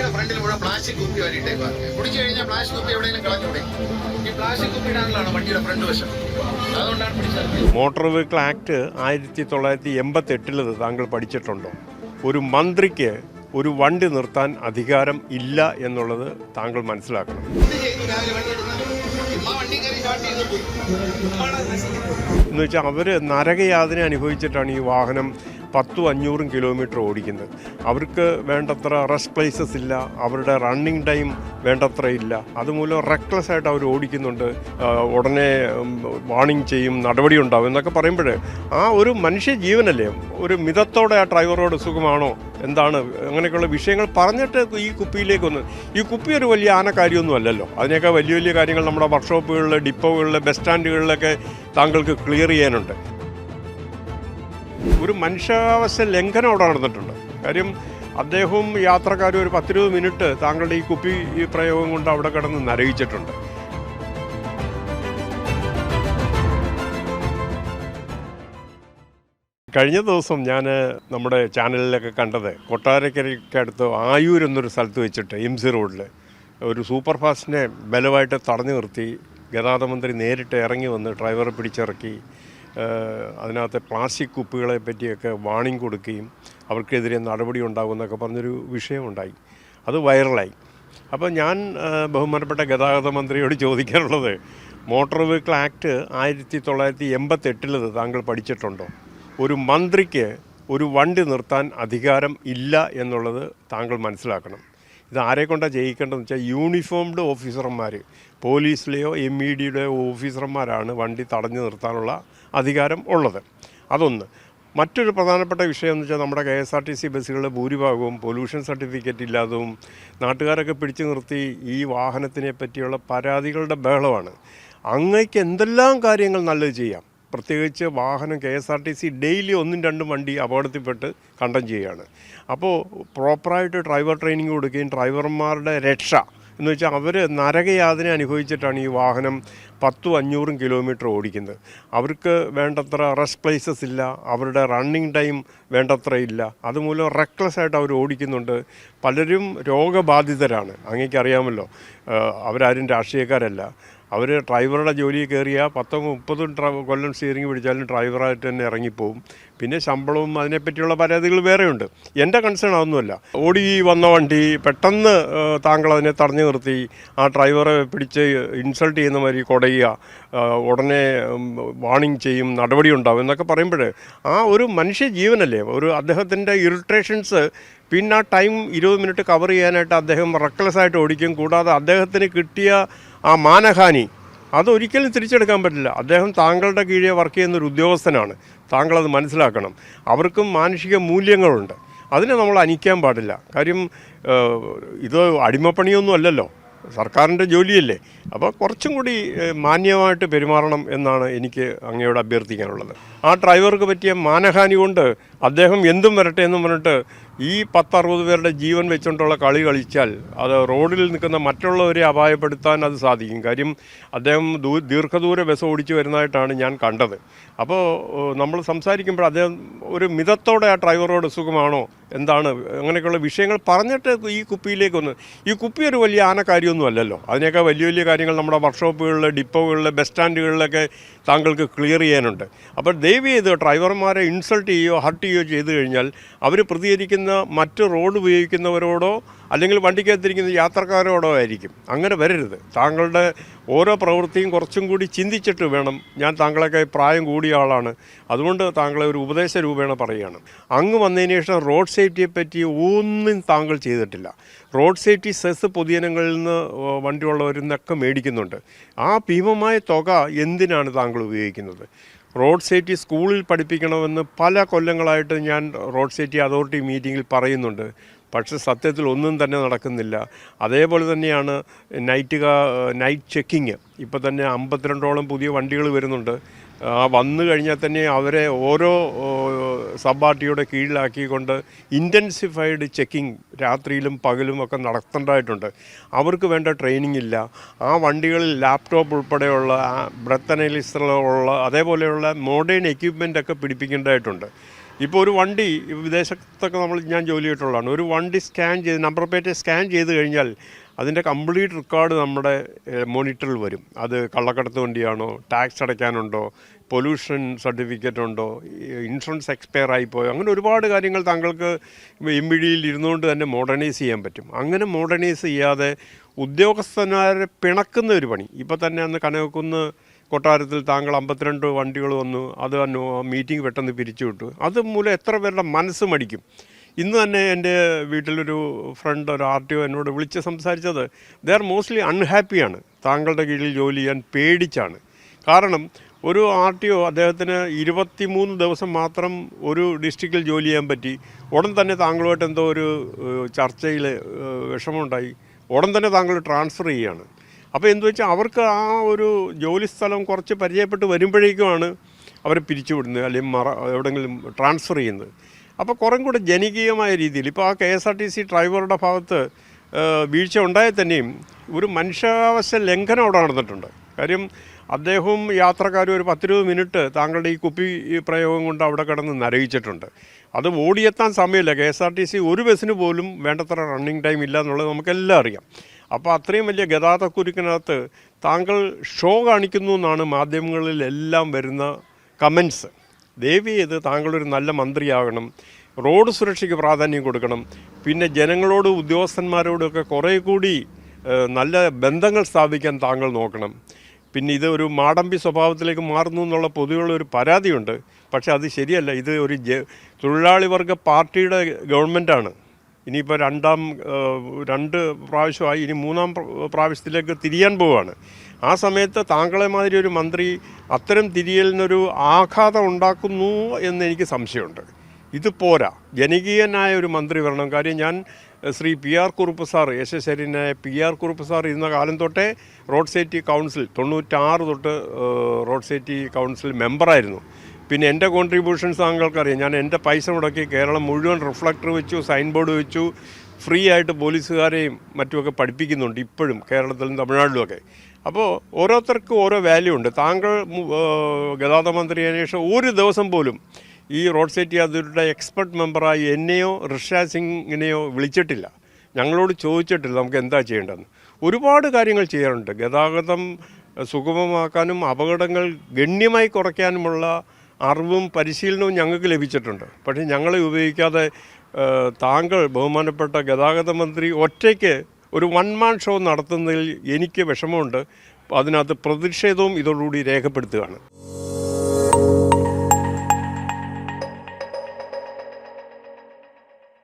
വണ്ടിയുടെ ഫ്രണ്ടിൽ മുഴുവൻ പ്ലാസ്റ്റിക് കുപ്പി വരിട്ടേക്കുക കുടിച്ചു കഴിഞ്ഞാൽ പ്ലാസ്റ്റിക് കുപ്പി എവിടെയെങ്കിലും കളഞ്ഞൂടെ? ഈ പ്ലാസ്റ്റിക് കുപ്പി ഇടാനുള്ളതാണ് വണ്ടിയുടെ ഫ്രണ്ട് വശം? അതുകൊണ്ടാണ് പിടിച്ചത്. മോട്ടോർ വെഹിക്കിൾ ആക്ട് ആയിരത്തി തൊള്ളായിരത്തി എൺപത്തി എട്ടിലത് താങ്കൾ പഠിച്ചിട്ടുണ്ടോ? ഒരു മന്ത്രിക്ക് ഒരു വണ്ടി നിർത്താൻ അധികാരം ഇല്ല എന്നുള്ളത് താങ്കൾ മനസ്സിലാക്കണം. എന്ന് വെച്ചാൽ അവർ നരകയാതന അനുഭവിച്ചിട്ടാണ് ഈ വാഹനം പത്തും അഞ്ഞൂറും കിലോമീറ്റർ ഓടിക്കുന്നത്. അവർക്ക് വേണ്ടത്ര റെസ്റ്റ് പ്ലേസസ് ഇല്ല. അവരുടെ റണ്ണിങ് ടൈം വേണ്ടത്ര ഇല്ല. അതുമൂലം റെക്ലെസ് ആയിട്ട് അവർ ഓടിക്കുന്നുണ്ട്. ഉടനെ വാണിംഗ് ചെയ്യും നടപടി ഉണ്ടാവും എന്നൊക്കെ പറയുമ്പോൾ ആ ഒരു മനുഷ്യ ജീവനല്ലേ? ഒരു മിതത്തോടെ ആ ഡ്രൈവറോട് സുഖമാണോ? എന്താണ്? അങ്ങനെയൊക്കെയുള്ള വിഷയങ്ങൾ പറഞ്ഞിട്ട് ഈ കുപ്പിയിലേക്കൊന്ന് ഈ കുപ്പി ഒരു വലിയ ആന കാര്യമൊന്നും അല്ലല്ലോ. അതിനൊക്കെ വലിയ വലിയ കാര്യങ്ങൾ നമ്മുടെ വർക്ക്ഷോപ്പുകളിൽ ഡിപ്പോകളിൽ ബസ് സ്റ്റാൻഡുകളിലൊക്കെ താങ്കൾക്ക് ക്ലിയർ ചെയ്യാനുണ്ട്. ഒരു മനുഷ്യാവസ്ഥ ലംഘനം അവിടെ നടന്നിട്ടുണ്ട്. കാര്യം അദ്ദേഹവും യാത്രക്കാരും ഒരു പത്തിരുപത് മിനിറ്റ് താങ്കളുടെ ഈ കുപ്പി ഈ പ്രയോഗം കൊണ്ട് അവിടെ കിടന്ന് നരകിച്ചിട്ടുണ്ട്. കഴിഞ്ഞ ദിവസം ഞാൻ നമ്മുടെ ചാനലിലൊക്കെ കണ്ടത് കൊട്ടാരക്കരയ്ക്കടുത്ത് ആയൂർ എന്നൊരു സ്ഥലത്ത് വെച്ചിട്ട് എം സി റോഡിൽ ഒരു സൂപ്പർ ഫാസ്റ്റിനെ ബലമായിട്ട് തടഞ്ഞു നിർത്തി ഗതാഗത മന്ത്രി നേരിട്ട് ഇറങ്ങി വന്ന് ഡ്രൈവറെ പിടിച്ചിറക്കി അതിനകത്ത് പ്ലാസ്റ്റിക് കുപ്പികളെ പറ്റിയൊക്കെ വാണിംഗ് കൊടുക്കുകയും അവർക്കെതിരെ നടപടി ഉണ്ടാകുമെന്നൊക്കെ പറഞ്ഞൊരു വിഷയമുണ്ടായി. അത് വൈറലായി. അപ്പോൾ ഞാൻ ബഹുമാനപ്പെട്ട ഗതാഗത മന്ത്രിയോട് ചോദിക്കാനുള്ളത് മോട്ടോർ വെഹിക്കിൾ ആക്ട് ആയിരത്തി തൊള്ളായിരത്തി എൺപത്തെട്ടിലത് താങ്കൾ പഠിച്ചിട്ടുണ്ടോ? ഒരു മന്ത്രിക്ക് ഒരു വണ്ടി നിർത്താൻ അധികാരം ഇല്ല എന്നുള്ളത് താങ്കൾ മനസ്സിലാക്കണം. ഇത് ആരെ കൊണ്ടാണ് ചെയ്യിക്കേണ്ടതെന്ന് വെച്ചാൽ യൂണിഫോംഡ് ഓഫീസർമാർ പോലീസിലെയോ എം ഇ ഡിയുടെയോ ഓഫീസർമാരാണ് വണ്ടി തടഞ്ഞു നിർത്താനുള്ള അധികാരം ഉള്ളത്. അതൊന്ന്. മറ്റൊരു പ്രധാനപ്പെട്ട വിഷയം എന്ന് വെച്ചാൽ നമ്മുടെ K S R T C ബസ്സുകളുടെ ഭൂരിഭാഗവും പൊല്യൂഷൻ സർട്ടിഫിക്കറ്റ് ഇല്ലാത്തതും നാട്ടുകാരൊക്കെ പിടിച്ചു നിർത്തി ഈ വാഹനത്തിനെ പറ്റിയുള്ള പരാതികളുടെ ബഹളമാണ്. അങ്ങേക്ക് എന്തെല്ലാം കാര്യങ്ങൾ നല്ലത് ചെയ്യാം? പ്രത്യേകിച്ച് വാഹനം K S R T C daily ഒന്നും രണ്ടും വണ്ടി അപകടത്തിൽപ്പെട്ട് കണ്ടം ചെയ്യുകയാണ്. അപ്പോൾ പ്രോപ്പറായിട്ട് ഡ്രൈവർ ട്രെയിനിങ് കൊടുക്കുകയും ഡ്രൈവർമാരുടെ രക്ഷ എന്ന് വെച്ചാൽ അവർ നരകയാതന അനുഭവിച്ചിട്ടാണ് ഈ വാഹനം പത്തും അഞ്ഞൂറും കിലോമീറ്റർ ഓടിക്കുന്നത്. അവർക്ക് വേണ്ടത്ര റെസ്റ്റ് പ്ലേസസ് ഇല്ല അവരുടെ റണ്ണിങ് ടൈം വേണ്ടത്ര ഇല്ല. അതുമൂലം റെക്ലെസ് ആയിട്ട് അവർ ഓടിക്കുന്നുണ്ട്. പലരും രോഗബാധിതരാണ്. അങ്ങേക്കറിയാമല്ലോ. അവരാരും രാഷ്ട്രീയക്കാരല്ല. അവർ ഡ്രൈവറുടെ ജോലിയിൽ കയറിയാൽ പത്തും മുപ്പതും കൊല്ലം സ്റ്റിയറിംഗ് പിടിച്ചാലും ഡ്രൈവറായിട്ട് തന്നെ ഇറങ്ങിപ്പോവും. പിന്നെ ശമ്പളവും അതിനെപ്പറ്റിയുള്ള പരാതികൾ വേറെയുണ്ട്. എന്റെ കൺസേൺ അതൊന്നുമല്ല. ഓടി വന്ന വണ്ടി പെട്ടെന്ന് താങ്കൾ അതിനെ തടഞ്ഞു നിർത്തി. ആ ഡ്രൈവറെ പിടിച്ച് ഇൻസൾട്ട് ചെയ്യുന്ന മാതിരി കൊടയുക ഉടനെ വാണിംഗ് ചെയ്യും നടപടി ഉണ്ടാവും എന്നൊക്കെ പറയുമ്പോൾ ആ ഒരു മനുഷ്യ ജീവനല്ലേ? ഒരു അദ്ദേഹത്തിന്റെ ഇറിറ്റേഷൻസ് പിന്നെ ആ ടൈം ഇരുപത് മിനിറ്റ് കവർ ചെയ്യാനായിട്ട് അദ്ദേഹം റെക്ലെസ് ആയിട്ട് ഓടിക്കും. കൂടാതെ അദ്ദേഹത്തിന് കിട്ടിയ ആ മാനഹാനി അതൊരിക്കലും തിരിച്ചെടുക്കാൻ പറ്റില്ല. അദ്ദേഹം താങ്കളുടെ കീഴേ വർക്ക് ചെയ്യുന്ന ഒരു ഉദ്യോഗസ്ഥനാണ്. താങ്കളത് മനസ്സിലാക്കണം. അവർക്കും മാനുഷിക മൂല്യങ്ങളുണ്ട്. അതിനെ നമ്മൾ അനിക്കാൻ പാടില്ല. കാര്യം ഇത് അടിമപ്പണിയൊന്നും അല്ലല്ലോ. സർക്കാരിന്റെ ജോലിയല്ലേ. അപ്പോൾ കുറച്ചും കൂടി മാന്യമായിട്ട് പെരുമാറണം എന്നാണ് എനിക്ക് അങ്ങയോട് അഭ്യർത്ഥിക്കാനുള്ളത്. ആ ഡ്രൈവർക്ക് പറ്റിയ മാനഹാനി കൊണ്ട് അദ്ദേഹം എന്തും വരട്ടെ എന്നും പറഞ്ഞിട്ട് ഈ പത്തറുപത് പേരുടെ ജീവൻ വെച്ചുകൊണ്ടുള്ള കളി കളിച്ചാൽ അത് റോഡിൽ നിൽക്കുന്ന മറ്റുള്ളവരെ അപായപ്പെടുത്താൻ അത് സാധിക്കും. കാര്യം അദ്ദേഹം ദൂ ദീർഘദൂര ബസ് ഓടിച്ചു വരുന്നതായിട്ടാണ് ഞാൻ കണ്ടത്. അപ്പോൾ നമ്മൾ സംസാരിക്കുമ്പോൾ അദ്ദേഹം ഒരു മിതത്തോടെ ആ ഡ്രൈവറോട് സുഖമാണോ എന്താണ് അങ്ങനെയൊക്കെയുള്ള വിഷയങ്ങൾ പറഞ്ഞിട്ട് ഈ കുപ്പിയിലേക്കൊന്ന് ഈ കുപ്പി ഒരു വലിയ ആന കാര്യമൊന്നും അല്ലല്ലോ. അതിനേക്കാൾ വലിയ വലിയ കാര്യങ്ങൾ നമ്മുടെ വർക്ക്ഷോപ്പുകളിൽ ഡിപ്പോകളിൽ ബസ് സ്റ്റാൻഡുകളിലൊക്കെ താങ്കൾക്ക് ക്ലിയർ ചെയ്യാനുണ്ട്. അപ്പോൾ ദയവ് ചെയ്ത് ഡ്രൈവർമാരെ ഇൻസൾട്ട് ചെയ്യുകയോ ഹർട്ട് ചെയ്യുകയോ ചെയ്തു കഴിഞ്ഞാൽ അവർ പ്രതികരിക്കുന്ന മറ്റ് റോഡ് ഉപയോഗിക്കുന്നവരോടോ അല്ലെങ്കിൽ വണ്ടിക്കകത്തിരിക്കുന്ന യാത്രക്കാരോടോ ആയിരിക്കും. അങ്ങനെ വരരുത്. താങ്കളുടെ ഓരോ പ്രവൃത്തിയും കുറച്ചും കൂടി ചിന്തിച്ചിട്ട് വേണം. ഞാൻ താങ്കളൊക്കെ പ്രായം കൂടിയ ആളാണ്. അതുകൊണ്ട് താങ്കളെ ഒരു ഉപദേശ രൂപേണ പറയുകയാണ്. അങ്ങ് വന്നതിന് ശേഷം റോഡ് സേഫ്റ്റിയെ പറ്റി ഒന്നും താങ്കൾ ചെയ്തിട്ടില്ല. റോഡ് സേഫ്റ്റി സെസ് പൊതുജനങ്ങളിൽ നിന്ന് വണ്ടിയുള്ളവരിൽ നിന്നൊക്കെ മേടിക്കുന്നുണ്ട്. ആ ഭീമമായ തുക എന്തിനാണ് താങ്കൾ ഉപയോഗിക്കുന്നത്? റോഡ് സേഫ്റ്റി സ്കൂളിൽ പഠിപ്പിക്കണമെന്ന് പല കൊല്ലങ്ങളായിട്ട് ഞാൻ റോഡ് സേഫ്റ്റി അതോറിറ്റി മീറ്റിങ്ങിൽ പറയുന്നുണ്ട്. പക്ഷെ സത്യത്തിൽ ഒന്നും തന്നെ നടക്കുന്നില്ല. അതേപോലെ തന്നെയാണ് നൈറ്റ് നൈറ്റ് ചെക്കിങ്. ഇപ്പോൾ തന്നെ അമ്പത്തിരണ്ടോളം പുതിയ വണ്ടികൾ വരുന്നുണ്ട്. വന്നു കഴിഞ്ഞാൽ തന്നെ അവരെ ഓരോ സബ് ആർ ടിയുടെ കീഴിലാക്കിക്കൊണ്ട് ഇന്റൻസിഫൈഡ് ചെക്കിംഗ് രാത്രിയിലും പകലും ഒക്കെ നടത്തേണ്ടതായിട്ടുണ്ട്. അവർക്ക് വേണ്ട ട്രെയിനിങ് ഇല്ല. ആ വണ്ടികളിൽ ലാപ്ടോപ്പ് ഉൾപ്പെടെയുള്ള ബ്രത്ത് അനലിസ്റ്ററുള്ള അതേപോലെയുള്ള മോഡേൺ എക്യുപ്മെന്റ് ഒക്കെ പിടിപ്പിക്കേണ്ടതായിട്ടുണ്ട്. ഇപ്പോൾ ഒരു വണ്ടി വിദേശത്തൊക്കെ നമ്മൾ ഞാൻ ജോലി ചെയ്തിട്ടുള്ളതാണ്. ഒരു വണ്ടി സ്കാൻ ചെയ്ത് നമ്പർ പ്ലേറ്റ് സ്കാൻ ചെയ്ത് കഴിഞ്ഞാൽ അതിന്റെ കംപ്ലീറ്റ് റെക്കോർഡ് നമ്മുടെ മോണിറ്ററിൽ വരും. അത് കള്ളക്കടത്ത് വണ്ടിയാണോ ടാക്സ് അടയ്ക്കാനുണ്ടോ പൊല്യൂഷൻ സർട്ടിഫിക്കറ്റ് ഉണ്ടോ ഇൻഷുറൻസ് എക്സ്പയർ ആയിപ്പോയോ അങ്ങനെ ഒരുപാട് കാര്യങ്ങൾ താങ്കൾക്ക് ഇമ്മിഴിയിൽ ഇരുന്നുകൊണ്ട് തന്നെ മോഡേണൈസ് ചെയ്യാൻ പറ്റും. അങ്ങനെ മോഡേണൈസ് ചെയ്യാതെ ഉദ്യോഗസ്ഥന്മാരെ പിണക്കുന്ന ഒരു പണി. ഇപ്പോൾ തന്നെ അന്ന് കനകക്കുന്ന് കൊട്ടാരത്തിൽ താങ്കൾ അമ്പത്തിരണ്ട് വണ്ടികൾ വന്നു അത് മീറ്റിംഗ് പെട്ടെന്ന് പിരിച്ചു വിട്ടു. അത് മൂലം എത്ര പേരുടെ മനസ്സ് മടിക്കും. ഇന്ന് തന്നെ എന്റെ വീട്ടിലൊരു ഫ്രണ്ട് ഒരു ആർ ടി ഒ എന്നോട് വിളിച്ച് സംസാരിച്ചത് ദേ ആർ മോസ്റ്റ്ലി അൺഹാപ്പിയാണ് താങ്കളുടെ കീഴിൽ ജോലി ചെയ്യാൻ പേടിച്ചാണ്. കാരണം ഒരു ആർ ടി ഒ അദ്ദേഹത്തിന് ഇരുപത്തിമൂന്ന് ദിവസം മാത്രം ഒരു ഡിസ്ട്രിക്റ്റിൽ ജോലി ചെയ്യാൻ പറ്റി. ഉടൻ തന്നെ താങ്കളുമായിട്ട് എന്തോ ഒരു ചർച്ചയിൽ വിഷമമുണ്ടായി. ഉടൻ തന്നെ താങ്കൾ ട്രാൻസ്ഫർ ചെയ്യുകയാണ് അപ്പോൾ എന്തു വെച്ചാൽ അവർക്ക് ആ ഒരു ജോലി സ്ഥലം കുറച്ച് പരിചയപ്പെട്ട് വരുമ്പോഴേക്കുമാണ് അവരെ പിരിച്ചുവിടുന്നത് അല്ലെങ്കിൽ മറ എവിടെയെങ്കിലും ട്രാൻസ്ഫർ ചെയ്യുന്നത്. അപ്പോൾ കുറേ കൂടെ ജനകീയമായ രീതിയിൽ ഇപ്പോൾ ആ K S R T C ഡ്രൈവറുടെ ഭാഗത്ത് വീഴ്ച ഉണ്ടായാൽ തന്നെയും ഒരു മനുഷ്യാവസ്ഥ ലംഘനം അവിടെ നടന്നിട്ടുണ്ട്. കാര്യം അദ്ദേഹവും യാത്രക്കാരും ഒരു പത്തിരുപത് മിനിറ്റ് താങ്കളുടെ ഈ കുപ്പി പ്രയോഗം കൊണ്ട് അവിടെ കിടന്ന് നരകിച്ചിട്ടുണ്ട്. അത് ഓടിയെത്താൻ സമയമില്ല. K S R T C ഒരു ബസ്സിന് പോലും വേണ്ടത്ര റണ്ണിങ് ടൈം ഇല്ല എന്നുള്ളത് നമുക്കെല്ലാം അറിയാം. അപ്പോൾ അത്രയും വലിയ ഗതാഗതക്കുരുക്കിനകത്ത് താങ്കൾ ഷോ കാണിക്കുന്നു എന്നാണ് മാധ്യമങ്ങളിലെല്ലാം വരുന്ന കമൻസ്. ദയവ് ചെയ്ത് താങ്കളൊരു നല്ല മന്ത്രിയാകണം. റോഡ് സുരക്ഷയ്ക്ക് പ്രാധാന്യം കൊടുക്കണം. പിന്നെ ജനങ്ങളോട് ഉദ്യോഗസ്ഥന്മാരോടൊക്കെ കുറേ കൂടി നല്ല ബന്ധങ്ങൾ സ്ഥാപിക്കാൻ താങ്കൾ നോക്കണം. പിന്നെ ഇത് ഒരു മാടമ്പി സ്വഭാവത്തിലേക്ക് മാറുന്നു എന്നുള്ള പൊതുവെയുള്ള ഒരു പരാതിയുണ്ട്. പക്ഷേ അത് ശരിയല്ല. ഇത് ഒരു തൊഴിലാളി വർഗ പാർട്ടിയുടെ ഗവൺമെന്റാണ് ഇനിയിപ്പോൾ രണ്ടാം രണ്ട് പ്രാവശ്യമായി ഇനി മൂന്നാം പ്ര- പ്രാവശ്യത്തിലേക്ക് തിരിയാൻ പോവുകയാണ് ആ സമയത്ത് താങ്കളെ മാതിരി ഒരു മന്ത്രി അത്തരം തിരിയലിനൊരു ആഘാതം ഉണ്ടാക്കുന്നു എന്ന് എനിക്ക് സംശയമുണ്ട്. ഇത് പോരാ. ജനകീയനായ ഒരു മന്ത്രി വരണം. കാര്യം ഞാൻ Shri P R Kurup sir യശശരീരനായ P R Kurup sir ഇരുന്ന കാലം തൊട്ടേ റോഡ് സേഫ്റ്റി കൗൺസിൽ തൊണ്ണൂറ്റാറ് തൊട്ട് റോഡ് സേഫ്റ്റി കൗൺസിൽ മെമ്പറായിരുന്നു. പിന്നെ എന്റെ കോൺട്രിബ്യൂഷൻസ് താങ്കൾക്കറിയാം. ഞാൻ എന്റെ പൈസ മുടക്കി കേരളം മുഴുവൻ റിഫ്ലക്ടർ വെച്ചു സൈൻ ബോർഡ് വെച്ചു ഫ്രീ ആയിട്ട് പോലീസുകാരെയും മറ്റുമൊക്കെ പഠിപ്പിക്കുന്നുണ്ട് ഇപ്പോഴും കേരളത്തിലും തമിഴ്നാട്ടിലുമൊക്കെ അപ്പോൾ ഓരോരുത്തർക്കും ഓരോ വാല്യൂ ഉണ്ട്. താങ്കൾ ഗതാഗത മന്ത്രി അന്വേഷണം ഒരു ദിവസം പോലും ഈ റോഡ് സേഫ്റ്റി അതോറിറ്റിയുടെ എക്സ്പെർട്ട് മെമ്പറായി എന്നെയോ ഋഷാ സിംഗിനെയോ വിളിച്ചിട്ടില്ല. ഞങ്ങളോട് ചോദിച്ചിട്ടില്ല നമുക്ക് എന്താ ചെയ്യേണ്ടതെന്ന്. ഒരുപാട് കാര്യങ്ങൾ ചെയ്യാറുണ്ട്. ഗതാഗതം സുഗമമാക്കാനും അപകടങ്ങൾ ഗണ്യമായി കുറയ്ക്കാനുമുള്ള അറിവും പരിശീലനവും ഞങ്ങൾക്ക് ലഭിച്ചിട്ടുണ്ട്. പക്ഷേ ഞങ്ങളെ ഉപയോഗിക്കാതെ താങ്കൾ ബഹുമാനപ്പെട്ട ഗതാഗത മന്ത്രി ഒറ്റയ്ക്ക് ഒരു വൺമാൻ ഷോ നടത്തുന്നതിൽ എനിക്ക് വിഷമമുണ്ട്. അതിനകത്ത് പ്രതിഷേധവും ഇതോടുകൂടി രേഖപ്പെടുത്തുകയാണ്.